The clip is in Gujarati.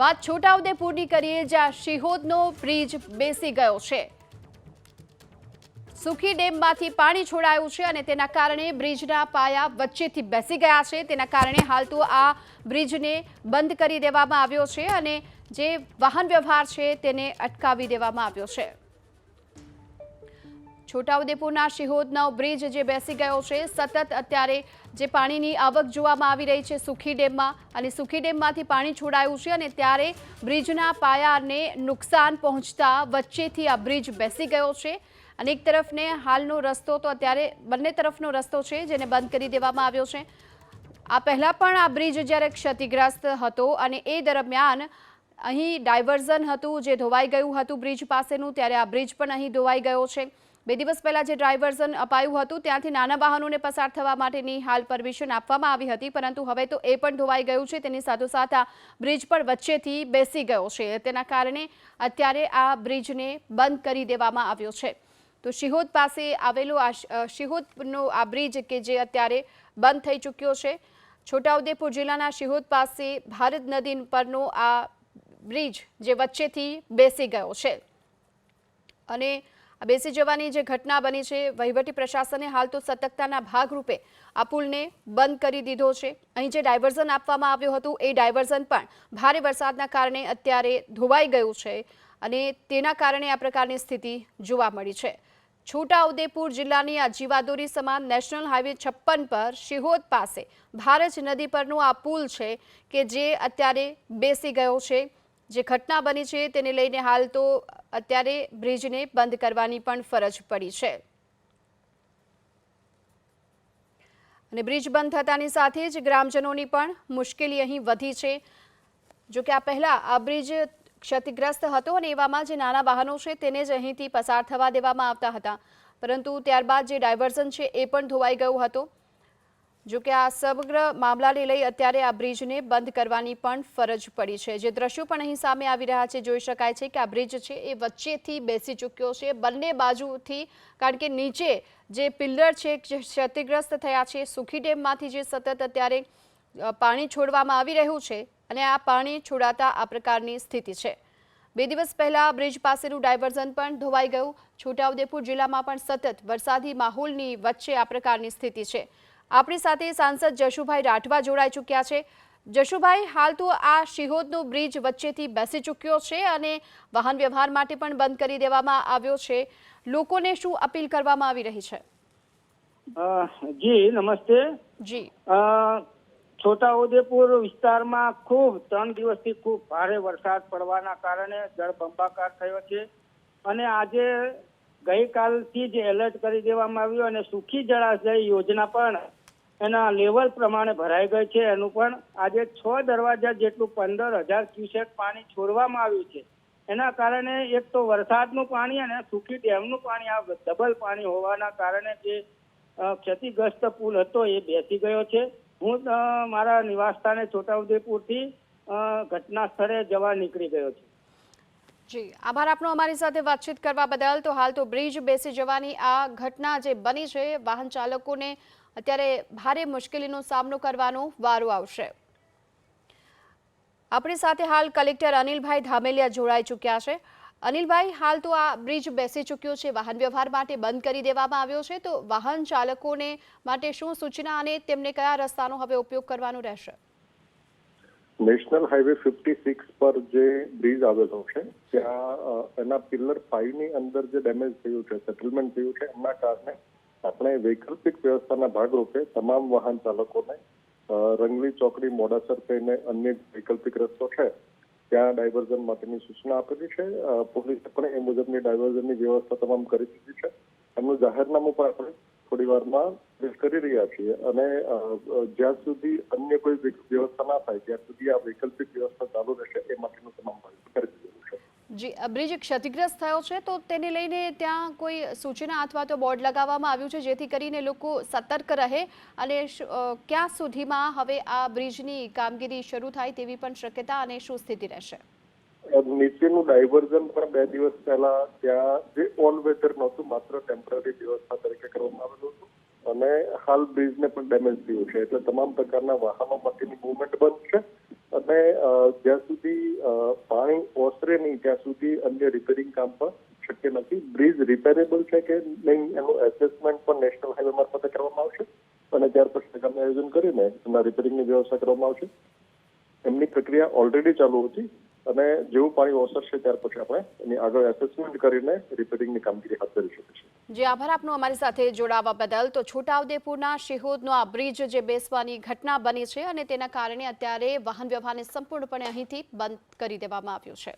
વાત છોટાઉદેપુરની કરીએ, જ્યાં શિહોદનો બ્રિજ બેસી ગયો છે. સુખી ડેમમાંથી પાણી છોડાયું છે અને તેના કારણે બ્રિજના પાયા વચ્ચેથી બેસી ગયા છે. તેના કારણે હાલ તો આ બ્રિજને બંધ કરી દેવામાં આવ્યો છે અને જે વાહન વ્યવહાર છે તેને અટકાવી દેવામાં આવ્યો છે. છોટાઉદેપુરના શિહોદનો બ્રિજ જે બેસી ગયો છે, સતત અત્યારે જે પાણીની આવક જોવામાં આવી રહી છે સુખી ડેમમાં અને સુખી ડેમમાંથી પાણી છોડાયું છે અને ત્યારે બ્રિજના પાયાને નુકસાન પહોંચતા વચ્ચેથી આ બ્રિજ બેસી ગયો છે. અને એક તરફને હાલનો રસ્તો તો અત્યારે બંને તરફનો રસ્તો છે જેને બંધ કરી દેવામાં આવ્યો છે. આ પહેલાં પણ આ બ્રિજ જ્યારે ક્ષતિગ્રસ્ત હતો અને એ દરમિયાન અહીં ડાયવર્ઝન હતું, જે ધોવાઈ ગયું હતું બ્રિજ પાસેનું, ત્યારે આ બ્રિજ પણ અહીં ધોવાઈ ગયો છે. બે દિવસ પહેલા જે ડ્રાઇવર્ઝન અપાયું હતું, ત્યાંથી નાના વાહનોને પસાર થવા માટેની હાલ પરમિશન આપવામાં આવી હતી, પરંતુ હવે તો એ પણ ધોવાઈ ગયું છે. તેની સાથોસાથ આ બ્રિજ પણ વચ્ચેથી બેસી ગયો છે. તેના કારણે અત્યારે આ બ્રિજને બંધ કરી દેવામાં આવ્યો છે. તો શિહોદ પાસે આવેલો આ શિહોદનો આ બ્રિજ કે જે અત્યારે બંધ થઈ ચૂક્યો છે, છોટાઉદેપુર જિલ્લાના શિહોદ પાસે ભારત નદી પરનો આ બ્રિજ જે વચ્ચેથી બેસી ગયો છે. અને આ બેસી જવાની જે ઘટના બની છે, વહીવટી પ્રશાસને હાલ તો સતર્કતાના ભાગરૂપે આ પુલને બંધ કરી દીધો છે. અહીં જે ડાયવર્ઝન આપવામાં આવ્યું હતું, એ ડાયવર્ઝન પણ ભારે વરસાદના કારણે અત્યારે ધોવાઈ ગયું છે અને તેના કારણે આ પ્રકારની સ્થિતિ જોવા મળી છે. છોટાઉદેપુર જિલ્લાની આ જીવાદોરી સમાન નેશનલ હાઈવે છપ્પન પર શિહોદ પાસે ભારજ નદી પરનું આ પુલ છે કે જે અત્યારે બેસી ગયો છે. જે ઘટના બની છે તેને લઈને હાલ તો અત્યારે બ્રિજને બંધ કરવાની પણ ફરજ પડી છે. અને બ્રિજ બંધ થતાની સાથે જ ગ્રામજનોની પણ મુશ્કેલી અહીં વધી છે. જો કે આ પહેલા આ બ્રિજ ક્ષતિગ્રસ્ત હતો અને એવામાં જે નાના વાહનો છે તેને જ અહીંથી પસાર થવા દેવામાં આવતા હતા. પરંતુ ત્યારબાદ જે ડાયવર્ઝન છે એ પણ ધોવાઈ ગયું હતો. જો કે આ સમગ્ર મામલાને લઈ અત્યારે આ બ્રિજને બંધ કરવાની પણ ફરજ પડી છે. જે દ્રશ્યો પણ અહીં સામે આવી રહ્યા છે, જોઈ શકાય છે કે આ બ્રિજ છે એ વચ્ચેથી બેસી ચૂક્યો છે. બંને બાજુથી કારણ કે નીચે જે પિલ્લર છે ક્ષતિગ્રસ્ત થયા છે, સુખી ડેમમાંથી જે સતત અત્યારે પાણી છોડવામાં આવી રહ્યું છે અને આ પાણી છોડાતા આ પ્રકારની સ્થિતિ છે. બે દિવસ પહેલા બ્રિજ પાસેનું ડાયવર્ઝન પણ ધોવાઈ ગયું. છોટાઉદેપુર જિલ્લામાં પણ સતત વરસાદી માહોલની વચ્ચે આ પ્રકારની સ્થિતિ છે. આપણી સાથે સાંસદ જશુભાઈ રાઠવા જોડાઈ ચૂક્યા છે. જશુભાઈ હાલ તો આ શિહોદનો બ્રિજ વચ્ચેથી બેસી ચૂક્યો છે અને વાહન વ્યવહાર માટે પણ બંધ કરી દેવામાં આવ્યો છે. લોકોને શું અપીલ કરવામાં આવી રહી છે? જી નમસ્તે. જી. છોટાઉદેપુર વિસ્તારમાં ખૂબ ત્રણ દિવસથી ખૂબ ભારે વરસાદ પડવાના કારણે જળબંબાકાર થયો છે અને આજે ગઈકાલથી જ એલર્ટ કરી દેવામાં આવ્યું અને સુખી જળાશય યોજના પણ એના લેવલ પ્રમાણે ભરાઈ ગઈ છે. એનું પણ આજે છ દરવાજા જેટલું પંદર હજાર ક્યુસેક પાણી છોડવામાં આવ્યું છે. એના કારણે એક તો વરસાદનું પાણી અને સુખી ડેમનું પાણી, આ ડબલ પાણી હોવાના કારણે જે ક્ષતિગ્રસ્ત પુલ હતો એ બેસી ગયો છે. હું મારા નિવાસસ્થાને છોટાઉદેપુરથી ઘટના સ્થળે જવા નીકળી ગયો છું. જી, આભાર આપનો અમારી સાથે વાતચીત કરવા બદલ. તો હાલ તો બ્રિજ બેસી જવાની આ ઘટના જે બની છે, વાહન ચાલકોને અત્યારે ભારે મુશ્કેલીનો સામનો કરવાનો વારો આવશે. આપણી સાથે હાલ કલેક્ટર અનિલભાઈ ધામેલિયા જોડાઈ ચૂક્યા છે. અનિલભાઈ, હાલ તો આ બ્રિજ બેસી ચૂક્યો છે. વાહન વ્યવહાર માટે બંધ કરી દેવામાં આવ્યો છે. તો વાહન ચાલકોને માટે શું સૂચના અને તેમને કયા રસ્તાનો હવે ઉપયોગ કરવાનો રહેશે? નેશનલ હાઈવે ફિફ્ટી સિક્સ પર જે બ્રિજ આવેલો છે, ત્યાં એના પિલ્લર ફાઈવની અંદર જે ડેમેજ થયું છે, સેટલમેન્ટ થયું છે, એમના કારણે આપણે વૈકલ્પિક વ્યવસ્થાના ભાગરૂપે તમામ વાહન ચાલકોને રંગલી ચોકડી મોડાસર થઈને અન્ય વૈકલ્પિક રસ્તો છે, ત્યાં ડાયવર્ઝન માટેની સૂચના આપેલી છે. પોલીસે પણ એ મુજબની ડાયવર્ઝનની વ્યવસ્થા તમામ કરી દીધી છે. એમનું જાહેરનામું પણ આપણે થોડી વારમાં કરી રહ્યા છીએ અને જ્યાં સુધી અન્ય કોઈ વ્યવસ્થા ના થાય, ત્યાં સુધી આ વૈકલ્પિક વ્યવસ્થા ચાલુ રહેશે એ માટેનું તમામ આયોજન કરી દીધું છે બ્રિજ ક્ષતિગ્રસ્ત થયો છે, તો તેને લઈને ત્યાં કોઈ સૂચના અથવા તો બોર્ડ લગાવવામાં આવ્યું છે, જેથી કરીને લોકો સતર્ક રહે અને ક્યાં સુધીમાં હવે આ બ્રિજની કામગીરી શરૂ થાય તેવી પણ શક્યતા અને શું સ્થિતિ રહેશે નીચેનું ડાયવર્ઝન પણ બે દિવસ પહેલા ત્યાં જે ઓલ વેધર નહોતું, માત્ર ટેમ્પરરી વ્યવસ્થા તરીકે કરવામાં આવેલું હતું અને હાલ બ્રિજને પણ ડેમેજ થયું છે. એટલે તમામ પ્રકારના વાહનો માટેની મુવમેન્ટ બંધ છે. અને જ્યાં સુધી પાણી ઓસરે નહીં, ત્યાં સુધી અન્ય રિપેરિંગ કામ પણ શક્ય નથી. બ્રિજ રિપેરેબલ છે કે નહીં, એનું એસેસમેન્ટ પણ નેશનલ હાઈવે મારફતે કરવામાં આવશે. અને ત્યાર પછી આગામી આયોજન કરીને એમના રિપેરિંગની વ્યવસ્થા કરવામાં આવશે. એમની પ્રક્રિયા ઓલરેડી ચાલુ હતી. અને જેવું પાણી ઓસરશે ત્યાર પછી આપણે એની આગળ એસેસમેન્ટ કરીને રિપેરિંગની કામગીરી હાથ ધરી શકીશું જે, આભાર આપનો. અમારી સાથે જોડાવા બદલ તો છોટાઉદેપુરના શિહોદનો આ બ્રિજ જે બેસવાની ઘટના બની છે અને તેના કારણે અત્યારે વાહન વ્યવહારને સંપૂર્ણપણે અહીંથી બંધ કરી દેવામાં આવ્યો છે.